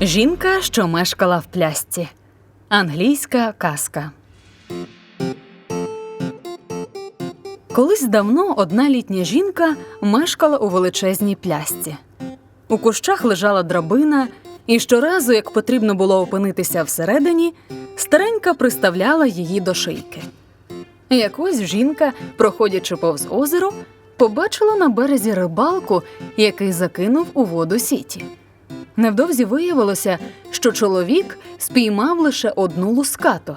Жінка, що мешкала в плясці. Англійська казка. Колись давно одна літня жінка мешкала у величезній плясці. У кущах лежала драбина, і щоразу, як потрібно було опинитися всередині, старенька приставляла її до шийки. Якось жінка, проходячи повз озеро, побачила на березі рибалку, який закинув у воду сіті. Невдовзі виявилося, що чоловік спіймав лише одну лускату.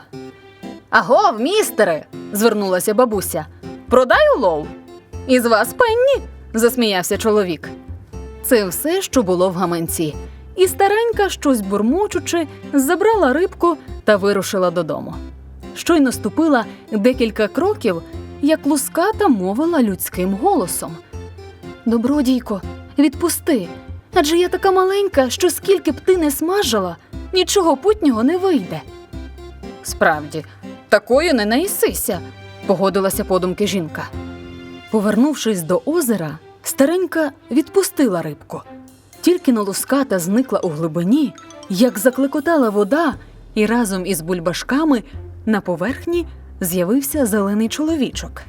Агов, містере, звернулася бабуся. Продай улов. Із вас пенні, засміявся чоловік. Це все, що було в гаманці, і старенька, щось бурмочучи, забрала рибку та вирушила додому. Щойно ступила декілька кроків, як луската мовила людським голосом. Добродійко, відпусти. Адже я така маленька, що скільки б ти не смажила, нічого путнього не вийде. Справді, такою не наїсися, погодилася подумки жінка. Повернувшись до озера, старенька відпустила рибку. Тільки но луската зникла у глибині, як заклекотала вода, і разом із бульбашками на поверхні з'явився зелений чоловічок.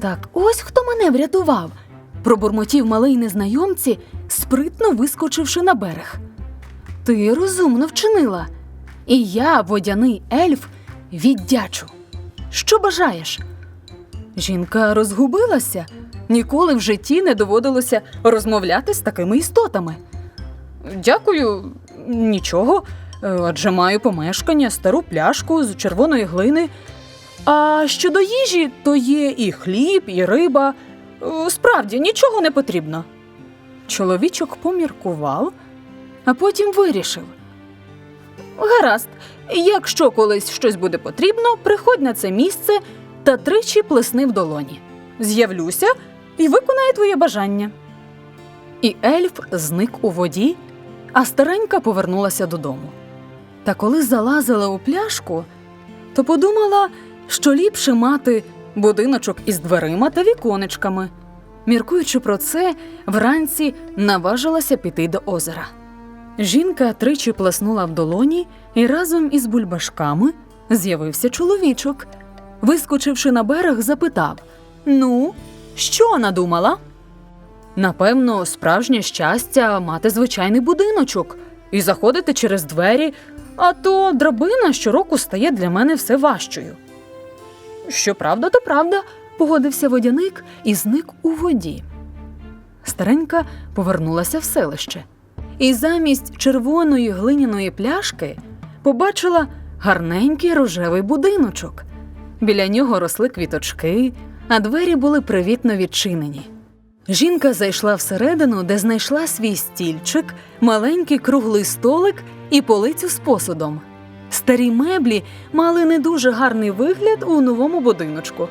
Так ось хто мене врятував, пробурмотів малий незнайомці, спритно вискочивши на берег. Ти розумно вчинила. І я, водяний ельф, віддячу. Що бажаєш? Жінка розгубилася. Ніколи в житті не доводилося розмовляти з такими істотами. Дякую, нічого. Е, Адже маю помешкання, стару пляшку з червоної глини. А щодо їжі, то є і хліб, і риба. Е, Справді нічого не потрібно. Чоловічок поміркував, а потім вирішив. Гаразд, якщо колись щось буде потрібно, приходь на це місце та тричі плесни в долоні. З'явлюся і виконаю твоє бажання. І ельф зник у воді, а старенька повернулася додому. Та коли залазила у пляшку, то подумала, що ліпше мати будиночок із дверима та віконечками. Міркуючи про це, вранці наважилася піти до озера. Жінка тричі плеснула в долоні, і разом із бульбашками з'явився чоловічок. Вискочивши на берег, запитав: Ну, що надумала? Напевно, справжнє щастя мати звичайний будиночок і заходити через двері, а то драбина щороку стає для мене все важчою. Що правда, то правда, погодився водяник і зник у воді. Старенька повернулася в селище і замість червоної глиняної пляшки побачила гарненький рожевий будиночок. Біля нього росли квіточки, а двері були привітно відчинені. Жінка зайшла всередину, де знайшла свій стільчик, маленький круглий столик і полицю з посудом. Старі меблі мали не дуже гарний вигляд у новому будиночку.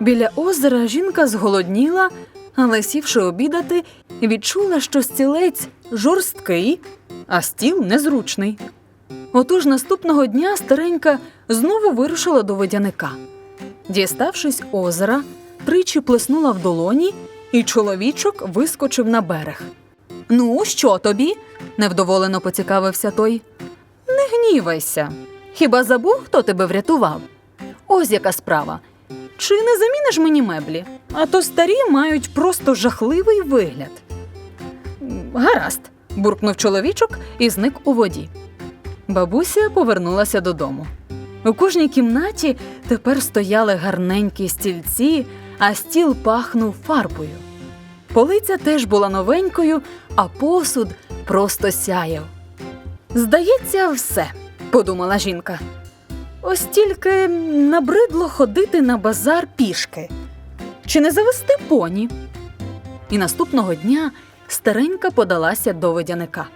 Біля озера жінка зголодніла, але сівши обідати, відчула, що стілець жорсткий, а стіл незручний. Отож наступного дня старенька знову вирушила до водяника. Діставшись озера, тричі плеснула в долоні, і чоловічок вискочив на берег. Ну, що тобі? невдоволено поцікавився той. Не гнівайся. Хіба забув, хто тебе врятував? Ось яка справа. Чи не заміниш мені меблі? А то старі мають просто жахливий вигляд. Гаразд, буркнув чоловічок і зник у воді. Бабуся повернулася додому. У кожній кімнаті тепер стояли гарненькі стільці, а стіл пахнув фарбою. Полиця теж була новенькою, а посуд просто сяяв. Здається, все, подумала жінка. Ось тільки набридло ходити на базар пішки. Чи не завести поні? І наступного дня старенька подалася до водяника.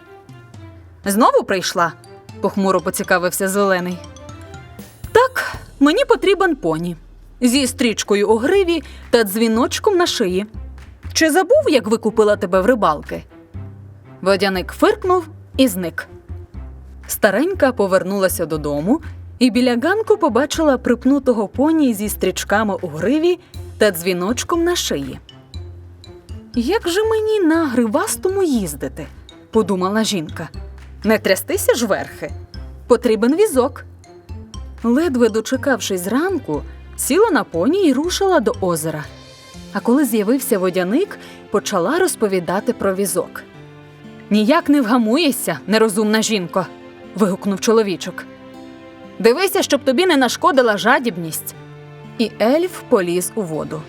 Знову прийшла, похмуро поцікавився зелений. Так, мені потрібен поні зі стрічкою у гриві та дзвіночком на шиї. Чи забув, як викупила тебе в рибалки? Водяник фиркнув і зник. Старенька повернулася додому і біля ганку побачила припнутого поні зі стрічками у гриві та дзвіночком на шиї. Як же мені на гривастому їздити? подумала жінка. Не трястися ж верхи. Потрібен візок. Ледве дочекавшись зранку, сіла на поні і рушила до озера. А коли з'явився водяник, почала розповідати про візок. Ніяк не вгамуєшся, нерозумна жінко. вигукнув чоловічок. Дивися, щоб тобі не нашкодила жадібність. І ельф поліз у воду.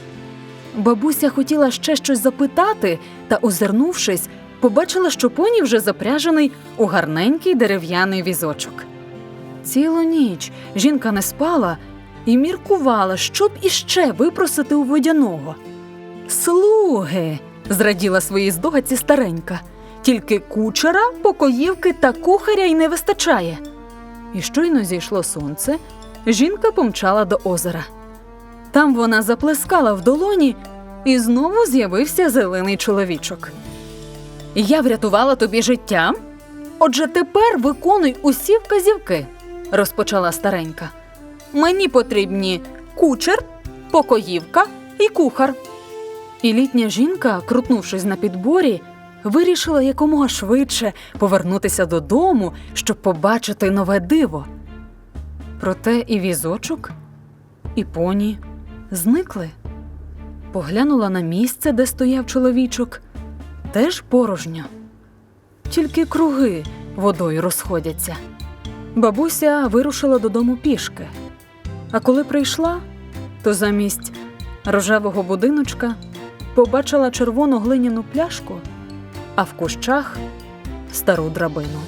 Бабуся хотіла ще щось запитати, та, озирнувшись, побачила, що поні вже запряжений у гарненький дерев'яний візочок. Цілу ніч жінка не спала і міркувала, що б іще випросити у водяного. Слуги, зраділа своїй здогадці старенька. Тільки кучера, покоївки та кухаря й не вистачає. І щойно зійшло сонце, жінка помчала до озера. Там вона заплескала в долоні, і знову з'явився зелений чоловічок. Я врятувала тобі життя. Отже, тепер виконуй усі вказівки, розпочала старенька. Мені потрібні кучер, покоївка і кухар. І літня жінка, крутнувшись на підборі, вирішила якомога швидше повернутися додому, щоб побачити нове диво. Проте і візочок, і поні зникли. Поглянула на місце, де стояв чоловічок, теж порожньо. Тільки круги водою розходяться. Бабуся вирушила додому пішки. А коли прийшла, то замість рожевого будиночка побачила червону глиняну пляшку, а в кущах стару драбину.